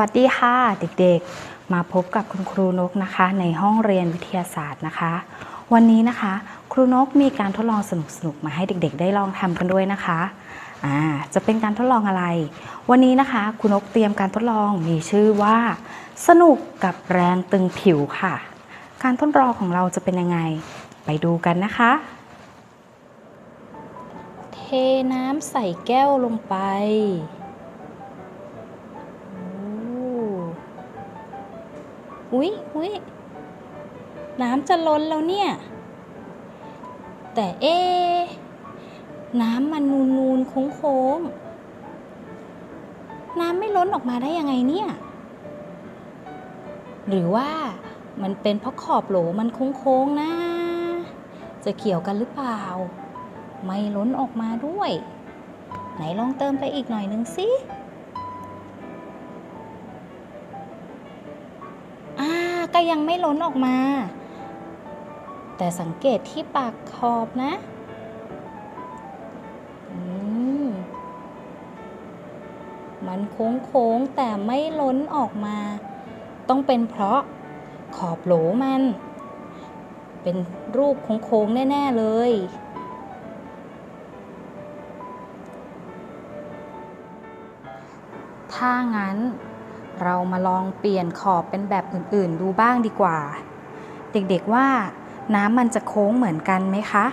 วัสดีค่ะเด็กๆ มาพบกับคุณครูนกนะคะ ในห้องเรียนวิทยาศาสตร์นะคะ วันนี้นะคะ ครูนกมีการทดลองสนุกๆมาให้เด็กๆ ได้ลองทำกันด้วยนะคะอ่าจะเป็นการทดลองอะไร วันนี้นะคะครูนกเตรียมการทดลองมีชื่อว่า สนุกกับแรงตึงผิวค่ะ การทดลองของเราจะเป็นยังไง ไปดูกันนะคะ เทน้ำใส่แก้วลงไป อุ๊ยอุ๊ยน้ำจะล้นแล้วเนี่ย แต่เอ๊น้ำมันนูนนูนโค้งโค้งน้ำไม่ล้นออกมาได้ยังไงเนี่ย หรือว่ามันเป็นเพราะขอบโหลมันโค้งโค้งนะ จะเกี่ยวกันหรือเปล่า ไม่ล้นออกมาด้วย ไหนลองเติมไปอีกหน่อยนึงสิ็ยังไม่ล้นออกมา แต่สังเกตที่ปากขอบนะมมันโค้งๆแต่ไม่ล้นออกมา ต้องเป็นเพราะขอบโหลมัน เป็นรูปโค้งๆแน่ ๆ เลย ถ้างั้น เรามาลองเปลี่ยนขอบเป็นแบบอื่นๆ ดูบ้างดีกว่า เด็กๆว่าน้ำมันจะโค้งเหมือนกันไหมคะ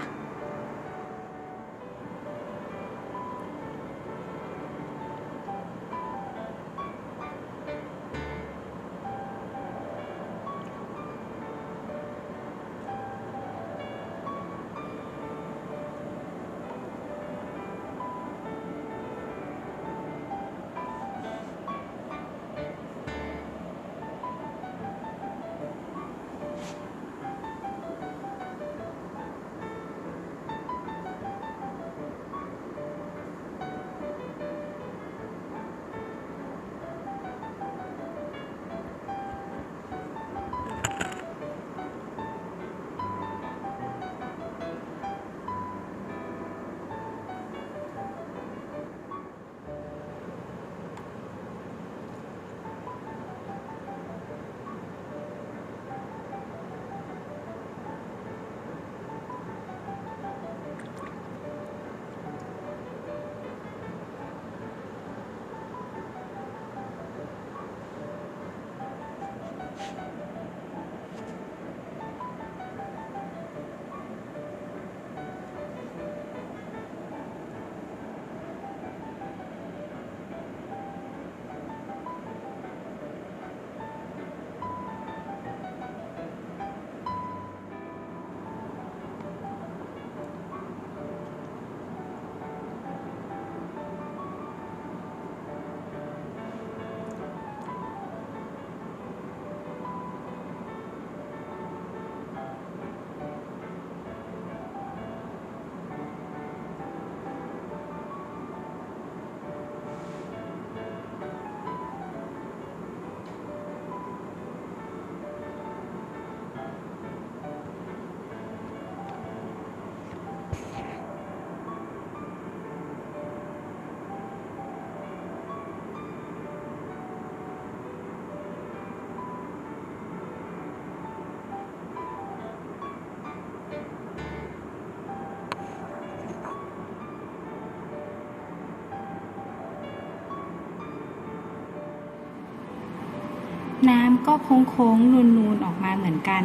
น้ำก็โค้งๆนูนๆออกมาเหมือนกัน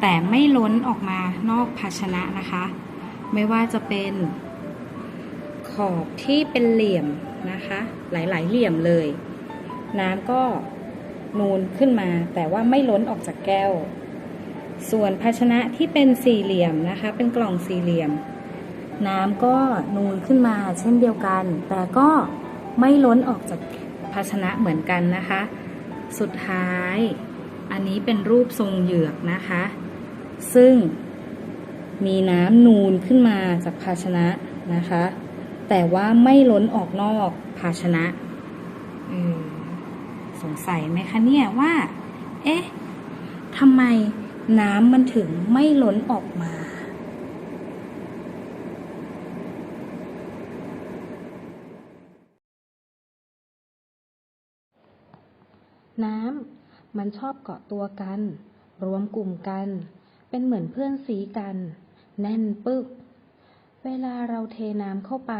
แต่ไม่ล้นออกมานอกภาชนะนะคะ ไม่ว่าจะเป็นขอบที่เป็นเหลี่ยมนะคะ หลายๆเหลี่ยมเลย น้ำก็นูนขึ้นมา แต่ว่าไม่ล้นออกจากแก้ว ส่วนภาชนะที่เป็นสี่เหลี่ยมนะคะ เป็นกล่องสี่เหลี่ยม น้ำก็นูนขึ้นมาเช่นเดียวกัน แต่ก็ไม่ล้นออกจากภาชนะเหมือนกันนะคะ สุดท้าย อันนี้เป็นรูปทรงเหยือกนะคะ ซึ่งมีน้ำนูนขึ้นมาจากภาชนะนะคะ แต่ว่าไม่ล้นออกนอกภาชนะสงสัยไหมคะเนี่ยว่า เอ๊ะทำไมน้ำมันถึงไม่ล้นออกมา น้ำ มันชอบเกาะตัวกัน รวมกลุ่มกัน เป็นเหมือนเพื่อนสีกัน แน่นปึก เวลาเราเทน้ำเข้าไป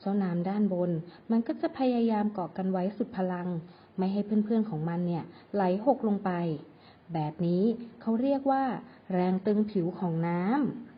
เจ้าน้ำด้านบน มันก็จะพยายามเกาะกันไว้สุดพลัง ไม่ให้เพื่อนๆของมันเนี่ย ไหลหกลงไป แบบนี้เขาเรียกว่า แรงตึงผิวของน้ำ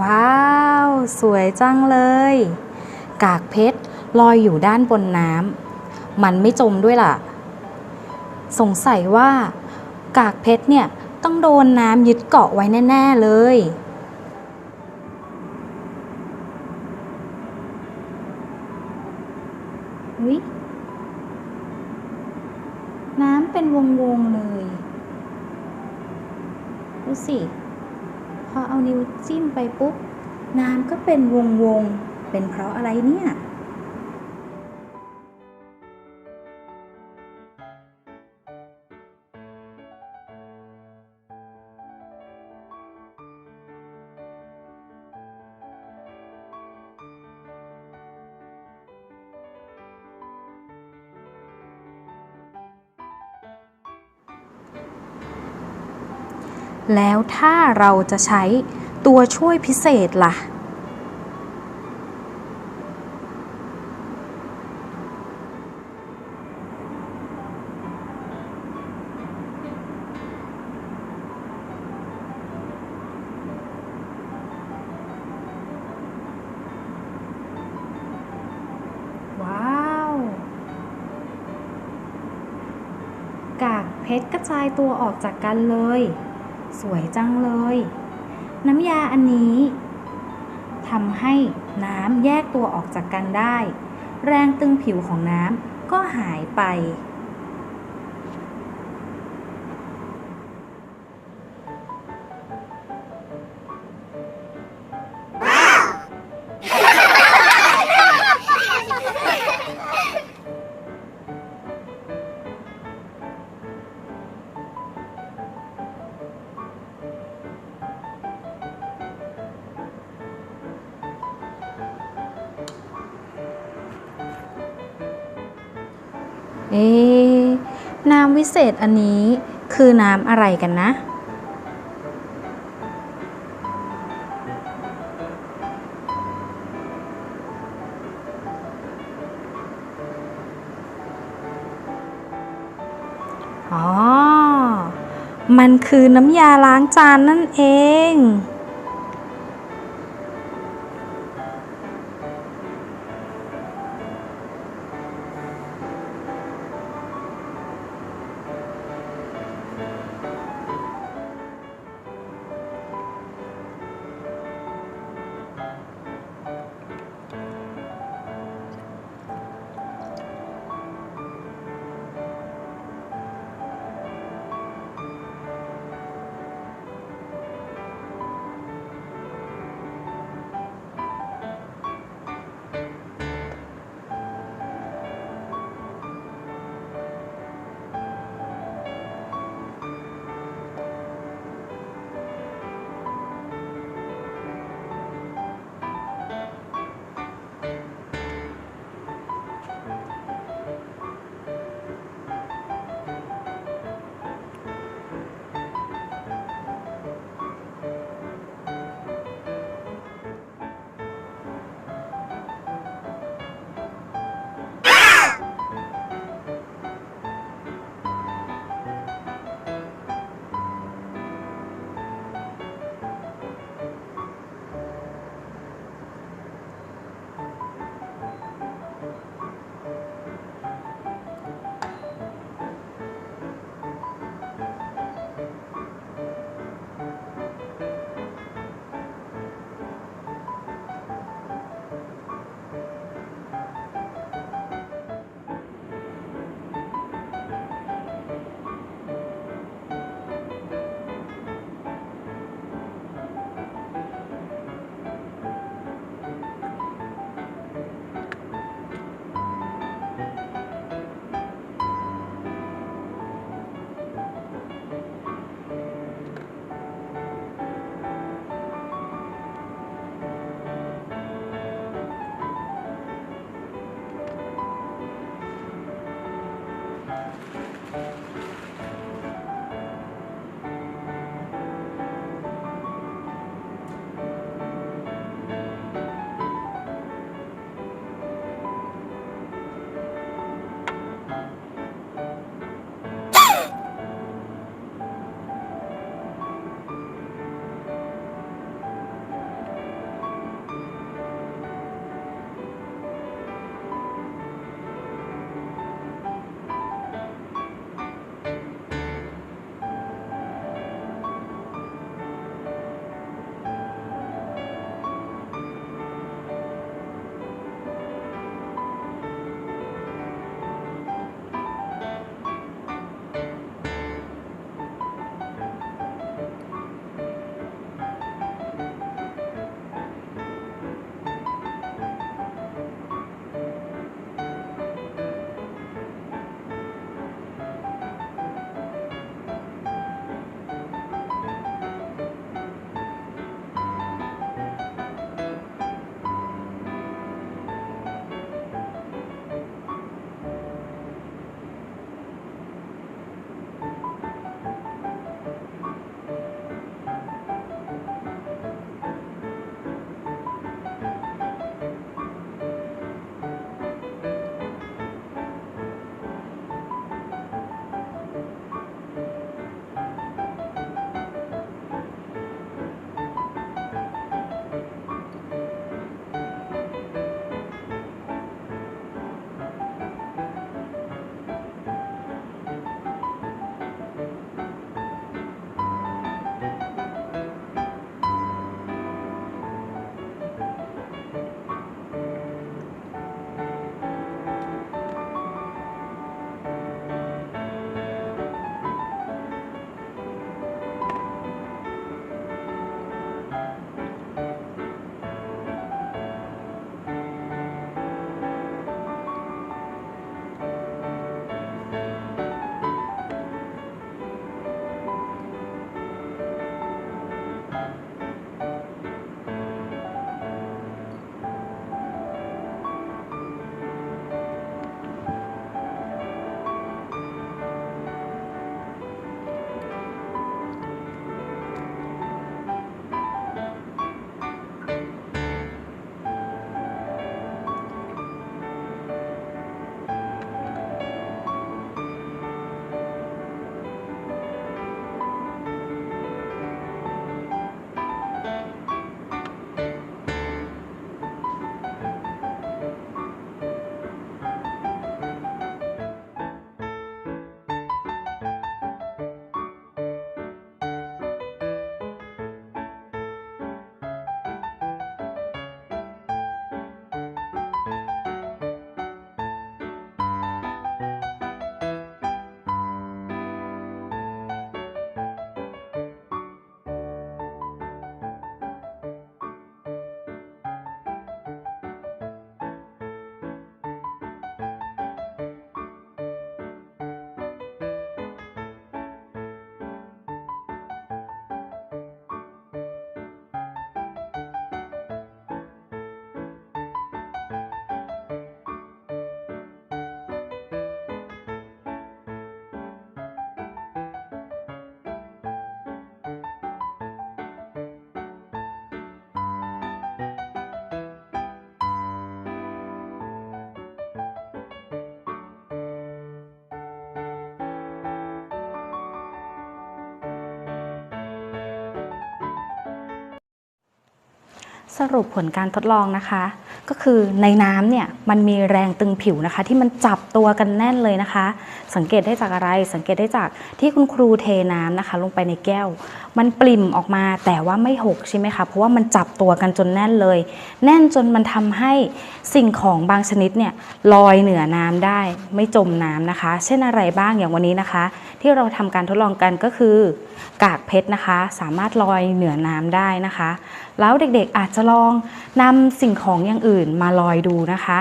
ว้าว สวยจังเลย กากเพชรลอยอยู่ด้านบนน้ำมันไม่จมด้วยล่ะ สงสัยว่า กากเพชรเนี่ยต้องโดนน้ำยึดเกาะไว้แน่ ๆ เลย อุ๊ย น้ำเป็นวง ๆ เลย ดูสิ พอเอจิ้มไปปุ๊บ น้ำก็เป็นวงวงๆเป็นเพราะอะไรเนี่ย แล้วถ้าเราจะใช้ ตัวช่วยพิเศษล่ะ ว้าว กากเพชรกระจายตัวออกจากกันเลย สวยจังเลย น้ำยาอันนี้ทำให้น้ำแยกตัวออกจากกันได้ แรงตึงผิวของน้ำก็หายไป เอ๊น้ำวิเศษอันนี้คือน้ำอะไรกันนะ อ๋อ มันคือน้ำยาล้างจานนั่นเอง สรุปผลการทดลองนะคะ ก็คือในน้ำเนี่ยมันมีแรงตึงผิวนะคะ ที่มันจับตัวกันแน่นเลยนะคะ สังเกตได้จากอะไรสังเกตได้จากที่คุณครูเทน้ำนะคะ ลงไปในแก้ว มันปริ่มออกมาแต่ว่าไม่หกใช่ไหมคะเพราะว่ามันจับตัวกันจนแน่นเลย แน่นจนมันทำให้สิ่งของบางชนิดเนี่ยลอยเหนือน้ำได้ไม่จมน้ำนะคะ เช่นอะไรบ้างอย่างวันนี้นะคะ ที่เราทำการทดลองกันก็คือกากเพชรนะคะ สามารถลอยเหนือน้ำได้นะคะ แล้วเด็กๆอาจจะลองนำสิ่งของอย่างอื่นมาลอยดูนะคะ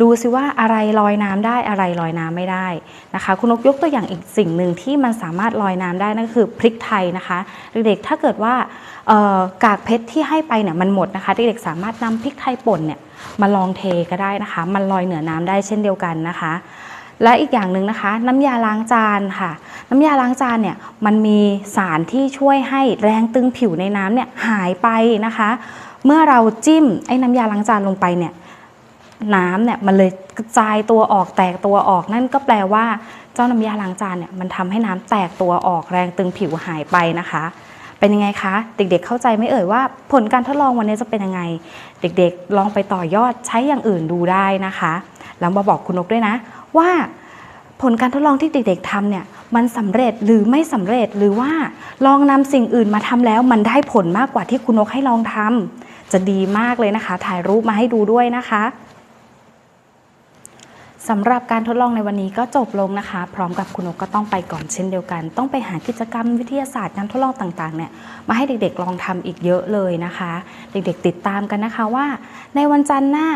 ดูซิว่าอะไรลอยน้ำได้อะไรลอยน้ำไม่ได้นะคะ คุณนกยกตัวอย่างอีกสิ่งหนึ่งที่มันสามารถลอยน้ำได้นั่นคือพริกไทยนะคะเด็กๆถ้าเกิดว่ากากเพชรที่ให้ไปเนี่ยมันหมดนะคะเด็กๆสามารถนำพริกไทยป่นเนี่ยมาลองเทก็ได้นะคะ มันลอยเหนือน้ำได้เช่นเดียวกันนะคะและอีกอย่างหนึ่งนะคะ น้ำยาล้างจานค่ะ น้ำยาล้างจานเนี่ยมันมีสารที่ช่วยให้แรงตึงผิวในน้ำเนี่ยหายไปนะคะเมื่อเราจิ้มไอ้น้ำยาล้างจานลงไปเนี่ยน้ำเนี่ยมันเลยกระจายตัวออกแตกตัวออกนั่นก็แปลว่า เจ้าน้ำยาล้างจานเนี่ยมันทำให้น้ำแตกตัวออกแรงตึงผิวหายไปนะคะ เป็นยังไงคะ เด็กๆเข้าใจไหม่เอ่ยว่า ผลการทดลองวันนี้จะเป็นยังไง เด็กๆ ลองไปต่อยอดใช้อย่างอื่นดูได้นะคะแล้วมาบอกคุณนกด้วยนะว่า ผลการทดลองที่เด็กๆทำเนี่ยมันสำเร็จหรือไม่สำเร็จหรือว่าลองนำสิ่งอื่นมาทำแล้ว มันได้ผลมากกว่าที่คุณนกให้ลองทำจะดีมากเลยนะคะ ถ่ายรูปมาให้ดูด้วยนะคะ สำหรับการทดลองในวันนี้ก็จบลงนะคะ พร้อมกับคุณนกก็ต้องไปก่อนเช่นเดียวกัน ต้องไปหากิจกรรมวิทยาศาสตร์การทดลองต่างๆเนี่ยมาให้เด็กๆลองทำอีกเยอะเลยนะคะ เด็กๆติดตามกันนะคะว่า ในวันจันทร์หน้า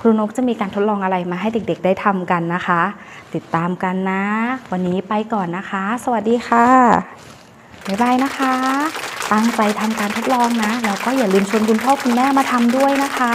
ครูนกจะมีการทดลองอะไรมาให้เด็กๆ ได้ทำกันนะคะ ติดตามกันนะ วันนี้ไปก่อนนะคะ สวัสดีค่ะบ๊ายบายนะคะ ตั้งใจทำการทดลองนะแล้วก็อย่าลืมชวนคุณพ่อคุณแม่มาทำด้วยนะคะ